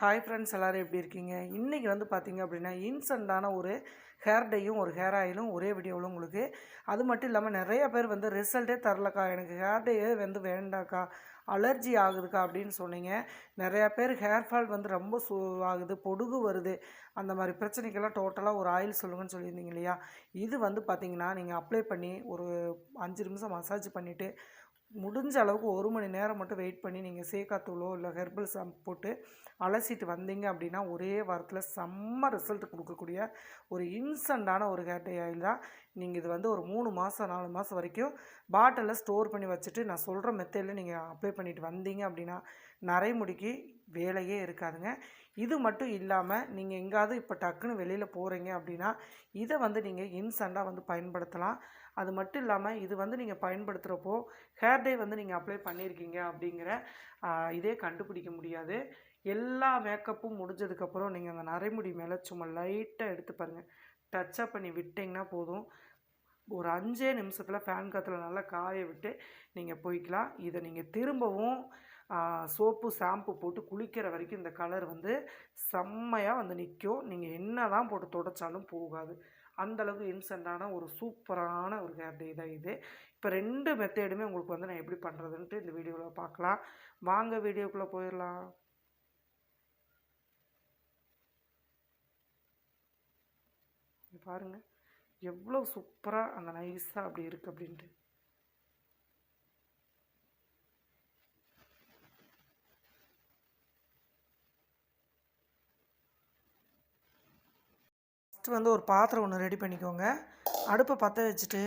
Hi friends எல்லோரும் எப்படி இருக்கீங்க? இன்றைக்கி வந்து பார்த்திங்க அப்படின்னா இன்ஸ்டண்ட்டான ஒரு ஹேர் டையும் ஒரு ஹேர் ஆயிலும் ஒரே வீடியோவில் உங்களுக்கு. அது மட்டும் இல்லாமல் நிறைய பேர் வந்து ரிசல்ட்டே தரலக்கா எனக்கு ஹேர் டேயே வந்து வேண்டாக்கா அலர்ஜி ஆகுதுக்கா அப்படின்னு சொன்னீங்க. நிறையா பேர் ஹேர் ஃபால் வந்து ரொம்ப சூ ஆகுது பொடுகு வருது. அந்த மாதிரி பிரச்சனைக்கெல்லாம் டோட்டலாக ஒரு ஆயில் சொல்லுங்கன்னு சொல்லியிருந்தீங்க இல்லையா? இது வந்து பார்த்திங்கன்னா நீங்கள் அப்ளை பண்ணி ஒரு அஞ்சு நிமிஷம் மசாஜ் பண்ணிவிட்டு முடிஞ்ச அளவுக்கு ஒரு மணி நேரம் மட்டும் வெயிட் பண்ணி நீங்கள் சேக்காத்தூளோ இல்லை ஹெர்பல் ஷாம்பு போட்டு அலசிட்டு வந்தீங்க அப்படின்னா ஒரே வாரத்தில் செம்ம ரிசல்ட் கொடுக்கக்கூடிய ஒரு இன்ஸ்டண்ட்டான ஒரு ஹேர் டே ஆயில் தான். நீங்கள் இது வந்து ஒரு மூணு மாதம் நாலு மாதம் வரைக்கும் பாட்டிலில் ஸ்டோர் பண்ணி வச்சுட்டு நான் சொல்கிற மெத்தடில் நீங்கள் அப்ளை பண்ணிட்டு வந்தீங்க அப்படின்னா நரைமுடிக்கு வேலையே இருக்காதுங்க. இது மட்டும் இல்லாமல் நீங்கள் எங்காவது இப்போ டக்குன்னு வெளியில் போகிறீங்க அப்படின்னா இதை வந்து நீங்கள் இன்ஸ்டண்ட்டாக வந்து பயன்படுத்தலாம். அது மட்டும் இல்லாமல் இது வந்து நீங்கள் பயன்படுத்துகிறப்போ ஹேர் டே வந்து நீங்கள் அப்ளை பண்ணியிருக்கீங்க அப்படிங்கிற இதே கண்டுபிடிக்க முடியாது. எல்லா மேக்கப்பும் முடிஞ்சதுக்கப்புறம் நீங்கள் அந்த நரைமுடி மேலே சும்மா லைட்டாக எடுத்து பாருங்கள் டச்சப் பண்ணி விட்டிங்கன்னா போதும். ஒரு அஞ்சே நிமிஷத்தில் ஃபேன் காற்றுல நல்லா காய விட்டு நீங்கள் போய்க்கலாம். இதை நீங்கள் திரும்பவும் சோப்பு ஷாம்பு போட்டு குளிக்கிற வரைக்கும் இந்த கலர் வந்து செம்மையாக வந்து நிற்கும் நீங்கள் என்ன தான் போட்டு தொடச்சாலும் போகாது. அந்தளவுக்கு இன்சென்ட்டான இன்ஸ்டண்ட்டான ஒரு சூப்பரான ஒரு ஹேர் டே தான் இது. இப்போ ரெண்டு மெத்தேடுமே உங்களுக்கு வந்து நான் எப்படி பண்ணுறதுன்ட்டு இந்த வீடியோவில் பார்க்கலாம். வாங்க வீடியோக்குள்ளே போயிடலாம் பாருங்கள் எவ்வளோ சூப்பராக அந்த நைஸாக அப்படி இருக்குது அப்படின்ட்டு. ஃபஸ்ட்டு வந்து ஒரு பாத்திரம் ஒன்று ரெடி பண்ணிக்கோங்க. அடுப்பை பற்ற வச்சுட்டு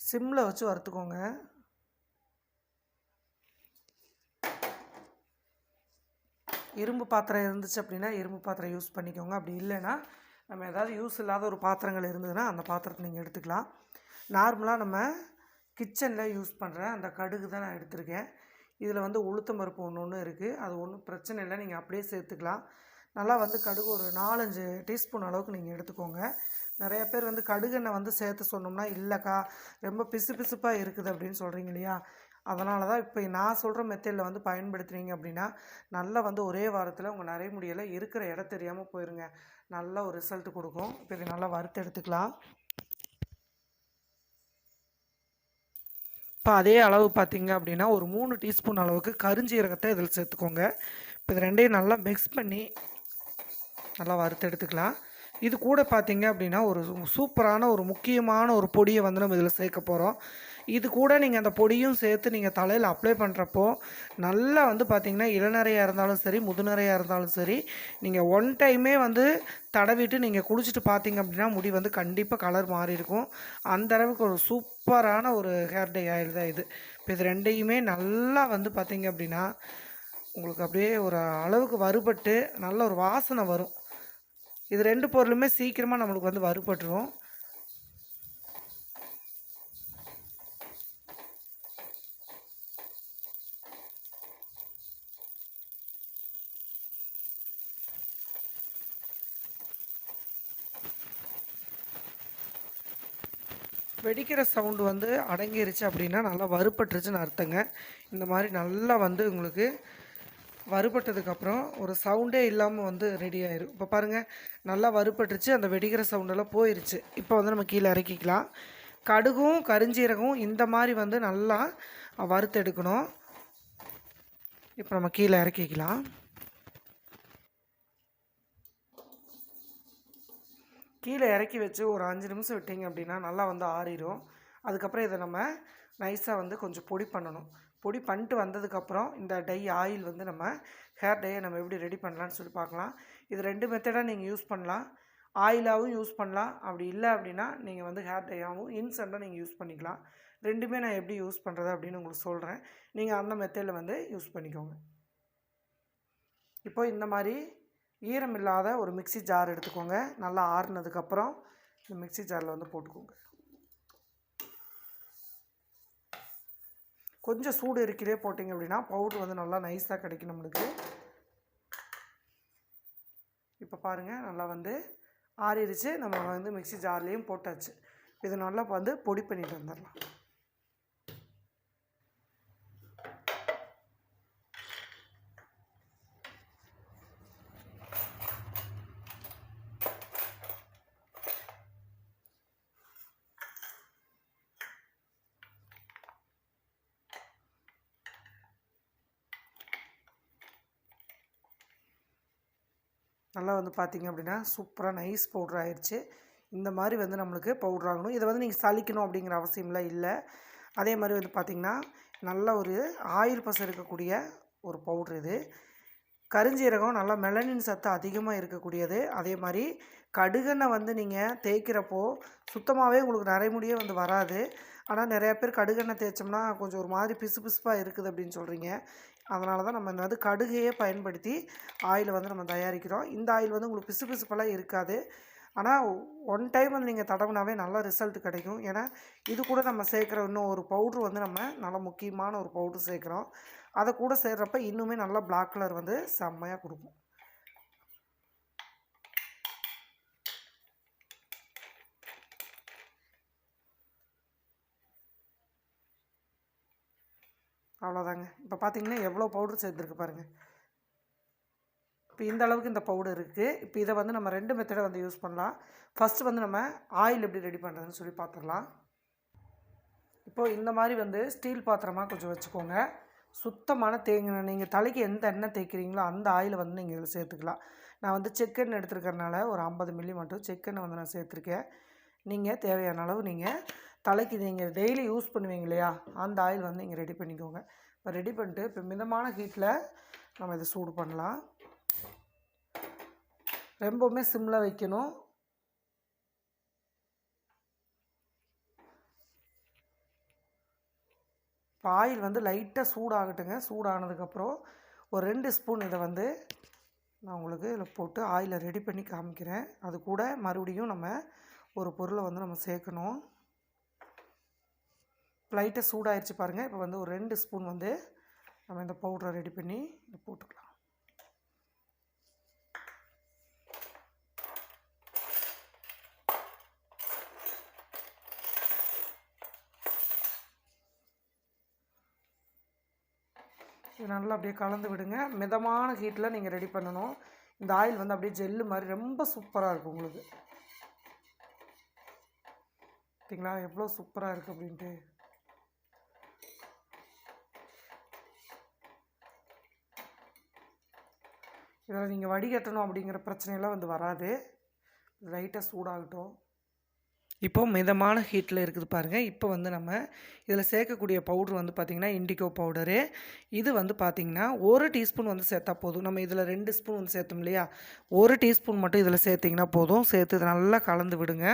சிம்மில் வச்சு வறுத்துக்கோங்க. இரும்பு பாத்திரம் இருந்துச்சு அப்படின்னா இரும்பு பாத்திரம் யூஸ் பண்ணிக்கோங்க. அப்படி இல்லைன்னா நம்ம ஏதாவது யூஸ் இல்லாத ஒரு பாத்திரங்கள் இருந்ததுன்னா அந்த பாத்திரத்தை நீங்கள் எடுத்துக்கலாம். நார்மலாக நம்ம கிச்சனில் யூஸ் பண்ணுற அந்த கடுகு தான் நான் எடுத்திருக்கேன். இதில் வந்து உளுத்தம் பருப்பு ஒன்று ஒன்று இருக்குது அது ஒன்றும் பிரச்சனை இல்லை. நீங்கள் அப்படியே சேர்த்துக்கலாம். நல்லா வந்து கடுகு ஒரு நாலஞ்சு டீஸ்பூன் அளவுக்கு நீங்கள் எடுத்துக்கோங்க. நிறைய பேர் வந்து கடுகெண்ணெய் வந்து சேர்த்து சொன்னோம்னா இல்லைக்கா ரொம்ப பிசு பிசுப்பாக இருக்குது அப்படின்னு சொல்கிறீங்க இல்லையா? அதனால தான் இப்போ நான் சொல்கிற மெத்தடில் வந்து பயன்படுத்துகிறீங்க அப்படின்னா நல்லா வந்து ஒரே வாரத்தில் உங்கள் நிறைய முடியலை இருக்கிற இடம் தெரியாமல் போயிருங்க. நல்ல ஒரு ரிசல்ட் கொடுக்கும். இப்போ இதை நல்லா வறுத்து எடுத்துக்கலாம். இப்போ அதே அளவு பார்த்தீங்க அப்படின்னா ஒரு மூணு டீஸ்பூன் அளவுக்கு கருஞ்சீரகத்தை இதில் சேர்த்துக்கோங்க. இப்போ இது ரெண்டையும் நல்லா மிக்ஸ் பண்ணி நல்லா வறுத்து எடுத்துக்கலாம். இது கூட பார்த்தீங்க அப்படின்னா ஒரு சூ- சூப்பரான ஒரு முக்கியமான ஒரு பொடியை வந்து நம்ம இதில் சேர்க்க போகிறோம் இது கூட நீங்கள் அந்த பொடியும் சேர்த்து நீங்கள் தலையில் அப்ளை பண்ணுறப்போ நல்லா வந்து பார்த்தீங்கன்னா இளநரையாக இருந்தாலும் சரி முதுநரையாக இருந்தாலும் சரி நீங்கள் ஒன் டைமே வந்து தடவிட்டு நீங்கள் குளிச்சுட்டு பார்த்தீங்க அப்படின்னா முடி வந்து கண்டிப்பாக கலர் மாறி இருக்கும். அந்த அளவுக்கு ஒரு சூப்பரான ஒரு ஹேர் டே ஆயில் தான் இது. இப்போ இது ரெண்டையுமே நல்லா வந்து பார்த்திங்க அப்படின்னா உங்களுக்கு அப்படியே ஒரு அளவுக்கு வறுபட்டு நல்ல ஒரு வாசனை வரும். இது ரெண்டு பொருளுமே சீக்கிரமாக நம்மளுக்கு வந்து வறுபட்டுரும். வெடிக்கிற சவுண்டு வந்து அடங்கிருச்சு அப்படின்னா நல்லா வறுபட்டுருச்சுன்னு அர்த்தங்க. இந்த மாதிரி நல்லா வந்து உங்களுக்கு வறுபட்டதுக்கப்புறம் ஒரு சவுண்டே இல்லாமல் வந்து ரெடி ஆயிரும். இப்போ பாருங்கள் நல்லா வறுபட்டுருச்சு அந்த வெடிக்கிற சவுண்டெல்லாம் போயிருச்சு. இப்போ வந்து நம்ம கீழே இறக்கிக்கலாம். கடுகும் கருஞ்சீரகம் இந்த மாதிரி வந்து நல்லா வறுத்தெடுக்கணும். இப்போ நம்ம கீழே இறக்கிக்கலாம். கீழே இறக்கி வச்சு ஒரு அஞ்சு நிமிஷம் விட்டீங்க அப்படின்னா நல்லா வந்து ஆறிடும் அதுக்கப்புறம் இதை நம்ம நைஸாக வந்து கொஞ்சம் பொடி பண்ணணும். பொடி பண்ணிட்டு வந்ததுக்கப்புறம் இந்த டை ஆயில் வந்து நம்ம ஹேர் டையை நம்ம எப்படி ரெடி பண்ணலான்னு சொல்லி பார்க்கலாம். இது ரெண்டு மெத்தடாக நீங்கள் யூஸ் பண்ணலாம். ஆயிலாகவும் யூஸ் பண்ணலாம். அப்படி இல்லை அப்படின்னா நீங்கள் வந்து ஹேர் டையாகவும் இன்ஸ்டண்ட்டாக நீங்கள் யூஸ் பண்ணிக்கலாம். ரெண்டுமே நான் எப்படி யூஸ் பண்ணுறது அப்படின்னு உங்களுக்கு சொல்கிறேன் நீங்கள் அந்த மெத்தடில் வந்து யூஸ் பண்ணிக்கோங்க. இப்போ இந்த மாதிரி ஈரம் இல்லாத ஒரு மிக்ஸி ஜார் எடுத்துக்கோங்க. நல்லா ஆறுனதுக்கப்புறம் இந்த மிக்ஸி ஜாரில் வந்து போட்டுக்கோங்க. கொஞ்சம் சூடு இருக்கிறே போட்டிங்க அப்படின்னா பவுட்ரு வந்து நல்லா நைஸாக கிடைக்கும் நம்மளுக்கு. இப்போ பாருங்கள் நல்லா வந்து ஆறிடுச்சு. நம்ம வந்து மிக்ஸி ஜார்லேயும் போட்டாச்சு. இது நல்லா வந்து பொடி பண்ணிட்டு வந்துடலாம். நல்லா வந்து பார்த்திங்க அப்படின்னா சூப்பராக நைஸ் பவுட்ரு ஆயிடுச்சு இந்த மாதிரி வந்து நம்மளுக்கு பவுட்ரு ஆகணும். இதை வந்து நீங்கள் சலிக்கணும் அப்படிங்கிற அவசியம்லாம் இல்லை. அதே மாதிரி வந்து பார்த்திங்கன்னா நல்ல ஒரு ஆயில் பசம் இருக்கக்கூடிய ஒரு பவுட்ரு இது. கருஞ்சீரகம் நல்லா மெலனின் சத்து அதிகமாக இருக்கக்கூடியது. அதே மாதிரி கடுகெண்ணை வந்து நீங்கள் தேய்க்கிறப்போ சுத்தமாகவே உங்களுக்கு நரைமுடியே வந்து வராது. ஆனால் நிறையா பேர் கடுகெண்ணெய் தேய்ச்சோம்னா கொஞ்சம் ஒரு மாதிரி பிசு பிசுப்பாக இருக்குது அப்படின்னு சொல்கிறீங்க அதனால தான் நம்ம இந்த வந்து கடுகையே பயன்படுத்தி ஆயில் வந்து நம்ம தயாரிக்கிறோம். இந்த ஆயில் வந்து உங்களுக்கு பிசு பிசுப்பெல்லாம் இருக்காது. ஆனால் ஒன் டைம் வந்து நீங்கள் தடவுனாவே நல்ல ரிசல்ட் கிடைக்கும். ஏன்னா இது கூட நம்ம சேர்க்குற இன்னும் ஒரு பவுட்ரு வந்து நம்ம நல்ல முக்கியமான ஒரு பவுட்ரு சேர்க்குறோம். அதை கூட சேர்கிறப்ப இன்னுமே நல்லா பிளாக் கலர் வந்து செம்மையாக கொடுக்கும். அவ்வளோதாங்க இப்போ பார்த்தீங்கன்னா எவ்வளோ பவுடர் சேர்த்துருக்கு பாருங்கள் இப்போ இந்த அளவுக்கு இந்த பவுடர் இருக்குது இப்போ இதை வந்து நம்ம ரெண்டு மெத்தடை வந்து யூஸ் பண்ணலாம். ஃபஸ்ட்டு வந்து நம்ம ஆயில் எப்படி ரெடி பண்ணுறதுன்னு சொல்லி பார்த்துடலாம் இப்போது இந்த மாதிரி வந்து ஸ்டீல் பாத்திரமாக கொஞ்சம் வச்சுக்கோங்க. சுத்தமான தேங்கின நீங்கள் தலைக்கு எந்த எண்ணெய் தேய்க்கிறீங்களோ அந்த ஆயிலை வந்து நீங்கள் இதில் சேர்த்துக்கலாம். நான் வந்து செக்கெண்ணெய் எடுத்துருக்கறனால ஒரு ஐம்பது மில்லி மட்டும் செக்கெண்ணெய் வந்து நான் சேர்த்துருக்கேன். நீங்கள் தேவையான அளவு நீங்கள் தலைக்கு நீங்கள் டெய்லி யூஸ் பண்ணுவீங்க இல்லையா? அந்த ஆயில் வந்து நீங்கள் ரெடி பண்ணிக்கோங்க. இப்போ ரெடி பண்ணிட்டு இப்போ மிதமான ஹீட்டில் நம்ம இதை சூடு பண்ணலாம். ரொம்பவுமே சிம்மில் வைக்கணும். இப்போ ஆயில் வந்து லைட்டாக சூடாகட்டுங்க. சூடானதுக்கப்புறம் ஒரு ரெண்டு ஸ்பூன் இதை வந்து நான் உங்களுக்கு இதில் போட்டு ஆயிலை ரெடி பண்ணி காமிக்கிறேன். அது கூட மறுபடியும் நம்ம ஒரு பொருளை வந்து நம்ம சேர்க்கணும். லைட்டாக சூடாயிருச்சு பாருங்கள் இப்போ வந்து ஒரு ரெண்டு ஸ்பூன் வந்து நம்ம இந்த பவுடரை ரெடி பண்ணி போட்டுக்கலாம். இது நல்லா அப்படியே கலந்து விடுங்க. மிதமான ஹீட்டில் நீங்கள் ரெடி பண்ணணும். இந்த ஆயில் வந்து அப்படியே ஜெல்லு மாதிரி ரொம்ப சூப்பராக இருக்கும் உங்களுக்கு. பார்த்தீங்களா? எவ்வளோ சூப்பராக இருக்குது அப்படின்ட்டு. இதில் நீங்கள் வடிகட்டணும் அப்படிங்கிற பிரச்சனையெல்லாம் வந்து வராது. லைட்டாக சூடாகட்டும். இப்போ மிதமான ஹீட்டில் இருக்குது பாருங்கள் இப்போ வந்து நம்ம இதில் சேர்க்கக்கூடிய பவுட்ரு வந்து பார்த்திங்கன்னா இண்டிகோ பவுடரு. இது வந்து பார்த்திங்கன்னா ஒரு டீஸ்பூன் வந்து சேர்த்தா போதும். நம்ம இதில் ரெண்டு ஸ்பூன் வந்து சேர்த்தோம் இல்லையா? ஒரு டீஸ்பூன் மட்டும் இதில் சேர்த்திங்கன்னா போதும். சேர்த்து நல்லா கலந்து விடுங்க.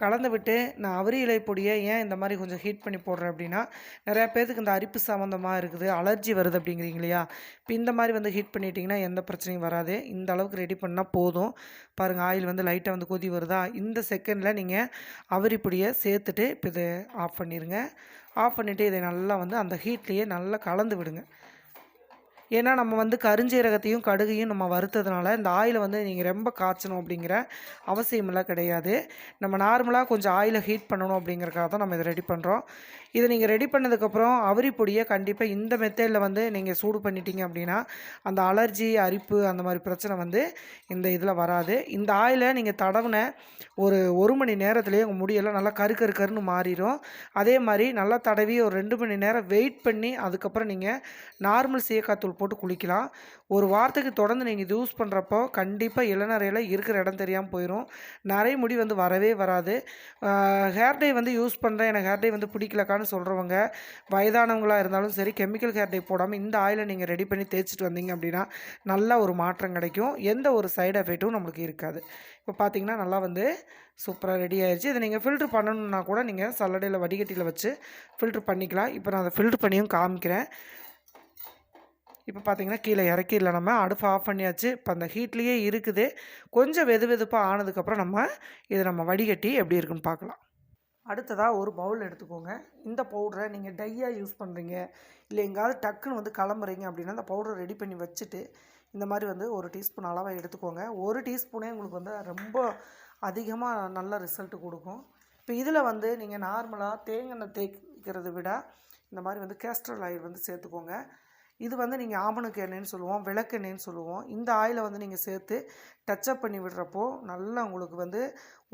கலந்து விட்டு நான் அவரி இலை பொடியை ஏன் இந்த மாதிரி கொஞ்சம் ஹீட் பண்ணி போடுறேன் அப்படின்னா நிறையா பேர்த்துக்கு இந்த அரிப்பு சம்மந்தமாக இருக்குது அலர்ஜி வருது அப்படிங்கிறீங்க இல்லையா? இப்போ இந்த மாதிரி வந்து ஹீட் பண்ணிட்டீங்கன்னா எந்த பிரச்சனையும் வராது. இந்த அளவுக்கு ரெடி பண்ணால் போதும். பாருங்கள் ஆயில் வந்து லைட்டாக வந்து கொதி வருதா? இந்த செகண்டில் நீங்கள் அவரி பொடியை சேர்த்துட்டு இப்போ இதை ஆஃப் பண்ணிடுங்க ஆஃப் பண்ணிவிட்டு இதை நல்லா வந்து அந்த ஹீட்லேயே நல்லா கலந்து விடுங்க. ஏன்னா நம்ம வந்து கருஞ்சீரகத்தையும் கடுகையும் நம்ம வறுத்ததுனால இந்த ஆயிலை வந்து நீங்கள் ரொம்ப காய்ச்சணும் அப்படிங்கிற அவசியமெல்லாம் கிடையாது. நம்ம நார்மலாக கொஞ்சம் ஆயிலை ஹீட் பண்ணணும் அப்படிங்கிறக்காக தான் நம்ம இதை ரெடி பண்ணுறோம் இதை நீங்கள் ரெடி பண்ணதுக்கப்புறம் அவரி பொடியை கண்டிப்பாக இந்த மெத்தேடில் வந்து நீங்கள் சூடு பண்ணிட்டீங்க அப்படின்னா அந்த அலர்ஜி அரிப்பு அந்த மாதிரி பிரச்சனை வந்து இந்த இதில் வராது. இந்த ஆயிலை நீங்கள் தடவின ஒரு ஒரு மணி நேரத்துலேயே உங்கள் முடியெல்லாம் நல்லா கரு கரு கருன்னு மாறிடும் அதே மாதிரி நல்லா தடவி ஒரு ரெண்டு மணி நேரம் வெயிட் பண்ணி அதுக்கப்புறம் நீங்கள் நார்மல் சீயக்காத்தூள் போட்டு குளிக்கலாம். ஒரு வாரத்துக்கு தொடர்ந்து நீங்கள் இது யூஸ் பண்ணுறப்போ கண்டிப்பாக இளநரையில் இருக்கிற இடம் தெரியாமல் போயிடும் நிறைய முடி வந்து வரவே வராது. ஹேர் டை வந்து யூஸ் பண்ணுறேன் எனக்கு ஹேர் டை வந்து பிடிக்கலக்கான்னு சொல்கிறவங்க வயதானவங்களாக இருந்தாலும் சரி கெமிக்கல் ஹேர் டை போடாமல் இந்த ஆயிலை நீங்கள் ரெடி பண்ணி தேய்ச்சிட்டு வந்தீங்க அப்படின்னா நல்ல ஒரு மாற்றம் கிடைக்கும். எந்த ஒரு சைடு எஃபெக்ட்டும் நம்மளுக்கு இருக்காது. இப்போ பார்த்தீங்கன்னா நல்லா வந்து சூப்பராக ரெடி ஆயிடுச்சு இதை நீங்கள் ஃபில்ட்ரு பண்ணணுன்னா கூட நீங்கள் சல்லடையில் வடிகட்டியில் வச்சு ஃபில்ட்ரு பண்ணிக்கலாம். இப்போ நான் அதை ஃபில்ட்ரு பண்ணியும் காமிக்கிறேன். இப்போ பார்த்தீங்கன்னா கீழே இறக்கிடல நம்ம அடுப்பு ஆஃப் பண்ணியாச்சு. இப்போ அந்த ஹீட்லேயே இருக்குது. கொஞ்சம் வெது வெதுப்பாக ஆனதுக்கப்புறம் நம்ம இதை நம்ம வடிகட்டி எப்படி இருக்குன்னு பார்க்கலாம். அடுத்ததாக ஒரு பவுல் எடுத்துக்கோங்க. இந்த பவுடரை நீங்கள் டையாக யூஸ் பண்ணுறீங்க இல்லை எங்கேயாவது டக்குன்னு வந்து கிளம்புறீங்க அப்படின்னா அந்த பவுடரை ரெடி பண்ணி வச்சுட்டு இந்த மாதிரி வந்து ஒரு டீஸ்பூன் அளவாக எடுத்துக்கோங்க. ஒரு டீஸ்பூனே உங்களுக்கு வந்து ரொம்ப அதிகமாக நல்ல ரிசல்ட் கொடுக்கும். இப்போ இதில் வந்து நீங்கள் நார்மலாக தேங்காய் தேய்க்கிறத விட இந்த மாதிரி வந்து கேஸ்ட்ரல் ஆயில் வந்து சேர்த்துக்கோங்க. இது வந்து நீங்கள் ஆமணுக்கு எண்ணெய்னு சொல்லுவோம் விளக்கெண்ணெய்னு சொல்லுவோம். இந்த ஆயிலை வந்து நீங்கள் சேர்த்து டச்சப் பண்ணி விடுறப்போ நல்லா உங்களுக்கு வந்து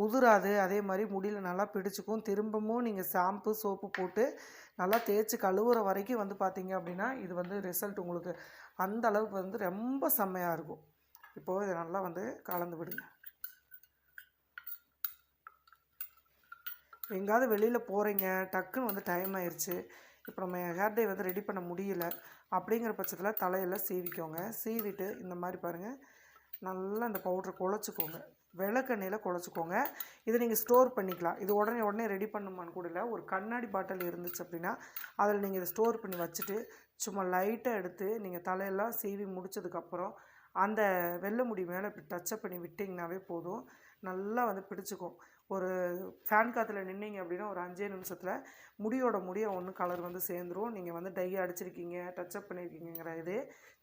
உதிராது. அதே மாதிரி முடியில் நல்லா பிடிச்சிக்கும். திரும்பவும் நீங்கள் ஷாம்பு சோப்பு போட்டு நல்லா தேய்ச்சி கழுவுற வரைக்கும் வந்து பார்த்தீங்க அப்படின்னா இது வந்து ரிசல்ட் உங்களுக்கு அந்த அளவுக்கு வந்து ரொம்ப செம்மையாக இருக்கும். இப்போது இதை நல்லா வந்து கலந்து விடுங்க. எங்கேயாவது வெளியில் போகிறீங்க டக்குன்னு வந்து டைம் ஆயிடுச்சு இப்போ நம்ம ஹேர் டை வந்து ரெடி பண்ண முடியல அப்படிங்கிற பட்சத்தில் தலையில் சீவிக்கோங்க. சீவிட்டு இந்த மாதிரி பாருங்கள் நல்லா இந்த பவுட்ரை குழச்சிக்கோங்க. விளக்கெண்ணெயில் குழச்சிக்கோங்க. இதை நீங்கள் ஸ்டோர் பண்ணிக்கலாம். இது உடனே உடனே ரெடி பண்ணுமான்னு கூட இல்லை. ஒரு கண்ணாடி பாட்டில் இருந்துச்சு அப்படின்னா அதில் நீங்கள் இதை ஸ்டோர் பண்ணி வச்சுட்டு சும்மா லைட்டாக எடுத்து நீங்கள் தலையெல்லாம் சீவி முடிச்சதுக்கப்புறம் அந்த வெள்ளை முடி மேலே இப்படி டச்சப் பண்ணி விட்டிங்கனாவே போதும். நல்லா வந்து பிடிச்சிக்கும். ஒரு ஃபேன் காற்றுல நின்னீங்க அப்படின்னா ஒரு அஞ்சே நிமிஷத்தில் முடியோட முடிய ஒன்று கலர் வந்து சேர்ந்துரும். நீங்கள் வந்து டை அடிச்சிருக்கீங்க டச்சப் பண்ணியிருக்கீங்கிற இது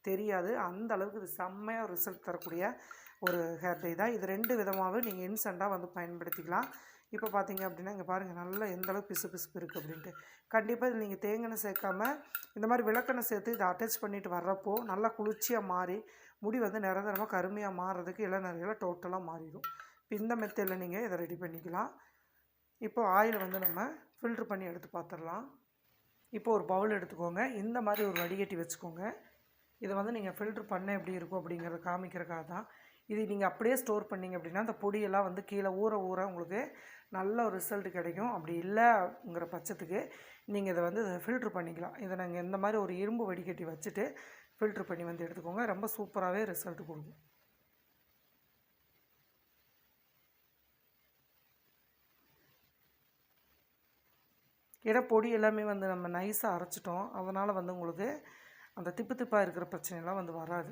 தெரியாது. அந்த அளவுக்கு இது செம்மையாக ரிசல்ட் தரக்கூடிய ஒரு ஹேர் டை தான். இது ரெண்டு விதமாகவே நீங்கள் இன்ஸ்டண்ட்டாக வந்து பயன்படுத்திக்கலாம். இப்போ பார்த்தீங்க அப்படின்னா இங்கே பாருங்கள் நல்லா எந்த அளவுக்கு பிசு பிசுப்பு இருக்குது அப்படின்ட்டு. கண்டிப்பாக இதில் நீங்கள் தேங்காய் சேர்க்காம இந்த மாதிரி விளக்கெண்ணெய் சேர்த்து இதை அட்டாச் பண்ணிட்டு வர்றப்போ நல்லா குளிர்ச்சியாக மாறி முடி வந்து நிரந்தரமாக கருமையாக மாறுறதுக்கு இளநரையில் டோட்டலாக மாறிடும் இந்த மெத்தடில் நீங்கள் இதை ரெடி பண்ணிக்கலாம். இப்போது ஆயில் வந்து நம்ம ஃபில்ட்ரு பண்ணி எடுத்து பார்த்துடலாம் இப்போ ஒரு பவுல் எடுத்துக்கோங்க. இந்த மாதிரி ஒரு வடிகட்டி வச்சுக்கோங்க. இதை வந்து நீங்கள் ஃபில்ட்ரு பண்ண எப்படி இருக்கும் அப்படிங்கிறத காமிக்கிறக்காக தான். இது நீங்கள் அப்படியே ஸ்டோர் பண்ணீங்க அப்படின்னா அந்த பொடியெல்லாம் வந்து கீழே ஊற ஊற உங்களுக்கு நல்ல ஒரு ரிசல்ட் கிடைக்கும். அப்படி இல்லைங்கிற பட்சத்துக்கு நீங்கள் இதை வந்து ஃபில்ட்ரு பண்ணிக்கலாம். இதை நாங்கள் இந்த மாதிரி ஒரு இரும்பு வடிகட்டி வச்சுட்டு ஃபில்ட்ரு பண்ணி வந்து எடுத்துக்கோங்க. ரொம்ப சூப்பராகவே ரிசல்ட் கொடுக்கும். ஏன்னா பொடி எல்லாமே வந்து நம்ம நைஸாக அரைச்சிட்டோம். அதனால் வந்து உங்களுக்கு அந்த திப்பு திப்பாக இருக்கிற பிரச்சனைலாம் வந்து வராது.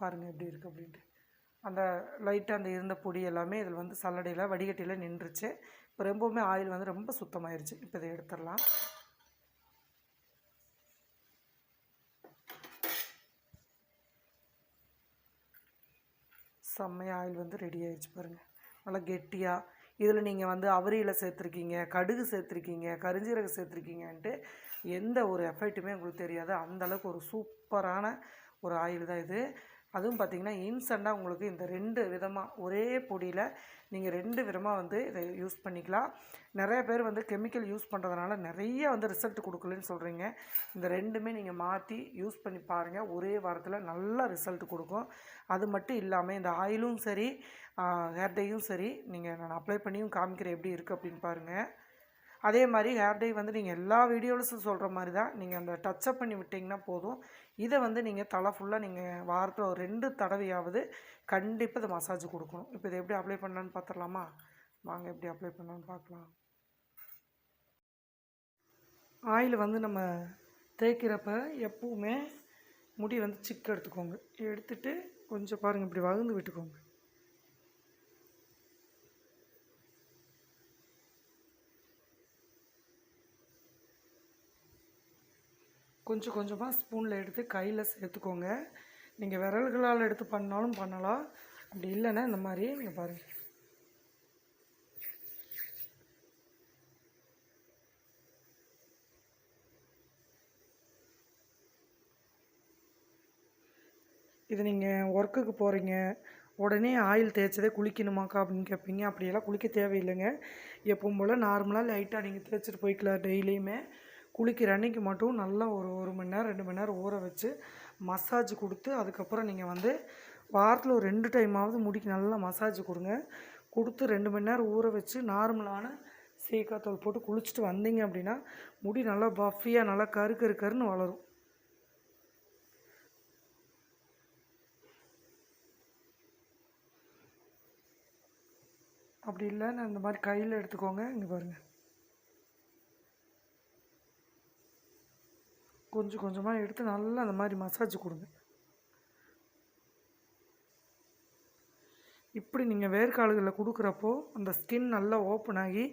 பாருங்கள் எப்படி இருக்குது அப்படின்ட்டு. அந்த லைட்டாக அந்த இருந்த பொடி எல்லாமே இதில் வந்து சல்லடையில் வடிகட்டியில் நின்றுச்சு. இப்போ ரொம்பவுமே ஆயில் வந்து ரொம்ப சுத்தமாயிருச்சு. இப்போ இதை எடுத்துடலாம். செம்மையாக ஆயில் வந்து ரெடி ஆகிடுச்சு பாருங்கள் நல்லா கெட்டியாக இதில் நீங்கள் வந்து அவரியில் சேர்த்துருக்கீங்க கடுகு சேர்த்துருக்கீங்க கருஞ்சீரகம் சேர்த்துருக்கீங்கன்ட்டு எந்த ஒரு எஃபெக்ட்டுமே உங்களுக்கு தெரியாது. அந்தளவுக்கு ஒரு சூப்பரான ஒரு ஆயில் தான் இது. அதுவும் பார்த்திங்கன்னா இன்ஸ்டண்ட்டாக உங்களுக்கு இந்த ரெண்டு விதமாக ஒரே பொடியில் நீங்கள் ரெண்டு விதமாக வந்து இதை யூஸ் பண்ணிக்கலாம். நிறைய பேர் வந்து கெமிக்கல் யூஸ் பண்ணுறதுனால நிறைய வந்து ரிசல்ட் கொடுக்கலன்னு சொல்கிறீங்க இந்த ரெண்டுமே நீங்கள் மாற்றி யூஸ் பண்ணி பாருங்கள் ஒரே வாரத்தில் நல்ல ரிசல்ட் கொடுக்கும். அது மட்டும் இல்லாமல் இந்த ஆயிலும் சரி ஹேர் டேயும் சரி நீங்கள் நான் அப்ளை பண்ணியும் காமிக்கிறேன் எப்படி இருக்குது அப்படின்னு பாருங்கள் அதே மாதிரி ஹேர் டை வந்து நீங்கள் எல்லா வீடியோஸும் சொல்கிற மாதிரி தான் நீங்கள் அந்த டச்சப் பண்ணி விட்டிங்கன்னா போதும். இதை வந்து நீங்கள் தலை ஃபுல்லாக நீங்கள் வாரத்தில் ஒரு ரெண்டு தடவையாவது கண்டிப்பாக இதை மசாஜ் கொடுக்கணும். இப்போ இதை எப்படி அப்ளை பண்ணலான்னு பார்த்துடலாமா வாங்க எப்படி அப்ளை பண்ணலான்னு பார்க்கலாம் ஆயில் வந்து நம்ம தேய்க்கிறப்ப எப்பவுமே முடி வந்து சிக்கு எடுத்துக்கோங்க. எடுத்துட்டு கொஞ்சம் பாருங்கள் இப்படி வகுந்து விட்டுக்கோங்க. கொஞ்சம் கொஞ்சமாக ஸ்பூனில் எடுத்து கையில் சேர்த்துக்கோங்க. நீங்கள் விரல்களால் எடுத்து பண்ணாலும் பண்ணலாம். அப்படி இல்லைன்னா இந்த மாதிரி நீங்கள் பாருங்கள் இது நீங்கள் ஒர்க்குக்கு போகிறீங்க உடனே ஆயில் தேய்ச்சதே குளிக்கணுமாக்கா அப்படின்னு கேட்பீங்க அப்படியெல்லாம் குளிக்க தேவையில்லைங்க. எப்பவும் போல் நார்மலாக லைட்டாக நீங்கள் தேய்ச்சிட்டு போய்க்கலாம் டெய்லியுமே. குளிக்கிற அன்னைக்கு மட்டும் நல்லா ஒரு ஒரு மணி நேரம் ரெண்டு மணி நேரம் ஊற வச்சு மசாஜ் கொடுத்து அதுக்கப்புறம் நீங்கள் வந்து வாரத்தில் ஒரு ரெண்டு டைமாவது முடிக்கு நல்லா மசாஜ் கொடுங்க. கொடுத்து ரெண்டு மணி நேரம் ஊற வச்சு நார்மலான சீக்காத்தூள் போட்டு குளிச்சுட்டு வந்தீங்க அப்படின்னா முடி நல்லா பஃபியாக நல்லா கரு கரு கருன்னு வளரும். அப்படி இல்லைன்னு இந்த மாதிரி கையில் எடுத்துக்கோங்க. இங்கே பாருங்கள் கொஞ்சம் கொஞ்சமாக எடுத்து நல்லா அந்த மாதிரி மசாஜ் கொடுங்க. இப்படி நீங்கள் வேர்க்கால்களில் கொடுக்குறப்போ அந்த ஸ்கின் நல்லா ஓப்பன் ஆகி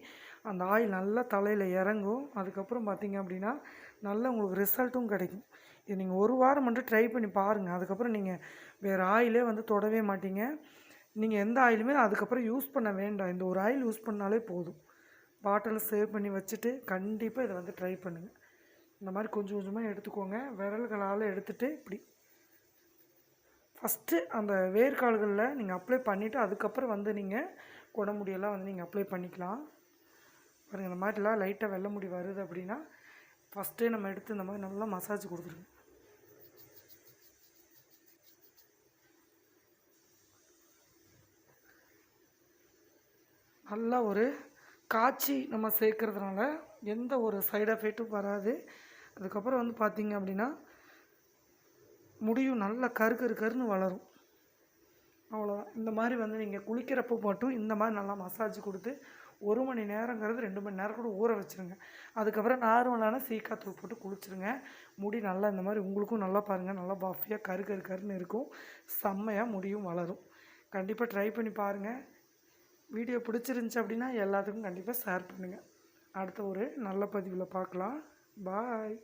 அந்த ஆயில் நல்லா தலையில் இறங்கும். அதுக்கப்புறம் பார்த்தீங்க அப்படின்னா நல்ல உங்களுக்கு ரிசல்ட்டும் கிடைக்கும். இது நீங்கள் ஒரு வாரம் மட்டும் ட்ரை பண்ணி பாருங்கள் அதுக்கப்புறம் நீங்கள் வேறு ஆயிலே வந்து தொடவே மாட்டீங்க. நீங்கள் எந்த ஆயிலுமே அதுக்கப்புறம் யூஸ் பண்ண வேண்டாம். இந்த ஒரு ஆயில் யூஸ் பண்ணாலே போதும். பாட்டில் சேவ் பண்ணி வச்சுட்டு கண்டிப்பாக இதை வந்து ட்ரை பண்ணுங்கள் இந்த மாதிரி கொஞ்சம் கொஞ்சமாக எடுத்துக்கோங்க. விரல்களால் எடுத்துகிட்டு இப்படி. ஃபஸ்ட்டு அந்த வேர்க்கால்களில் நீங்கள் அப்ளை பண்ணிவிட்டு அதுக்கப்புறம் வந்து நீங்கள் குடமுடியெல்லாம் வந்து நீங்கள் அப்ளை பண்ணிக்கலாம். பாருங்கள் இந்த மாதிரிலாம் லைட்டாக வெள்ளை முடி வருது அப்படின்னா ஃபஸ்ட்டே நம்ம எடுத்து இந்த மாதிரி நல்லா மசாஜ் கொடுத்துருங்க. நல்லா ஒரு காய்ச்சி நம்ம சேர்க்கறதுனால எந்த ஒரு சைடு எஃபெக்ட்டும் வராது. அதுக்கப்புறம் வந்து பார்த்தீங்க அப்படின்னா முடியும் நல்லா கரு கரு கருன்னு வளரும். அவ்வளோதான் இந்த மாதிரி வந்து நீங்கள் குளிக்கிறப்போ மட்டும் இந்த மாதிரி நல்லா மசாஜ் கொடுத்து ஒரு மணி நேரங்கிறது ரெண்டு மணி நேரம் கூட ஊற வச்சுருங்க. அதுக்கப்புறம் நார்மலான சீக்காத்தூள் போட்டு குளிச்சுருங்க. முடி நல்லா இந்த மாதிரி உங்களுக்கும் நல்லா பாருங்கள் நல்லா பாஃபியாக கரு கரு கருன்னு இருக்கும். செம்மையாக முடியும் வளரும். கண்டிப்பாக ட்ரை பண்ணி பாருங்கள் வீடியோ பிடிச்சிருந்துச்சி அப்படின்னா எல்லாத்துக்கும் கண்டிப்பாக ஷேர் பண்ணுங்கள் அடுத்த ஒரு நல்ல பதிவில் பார்க்கலாம். Bye.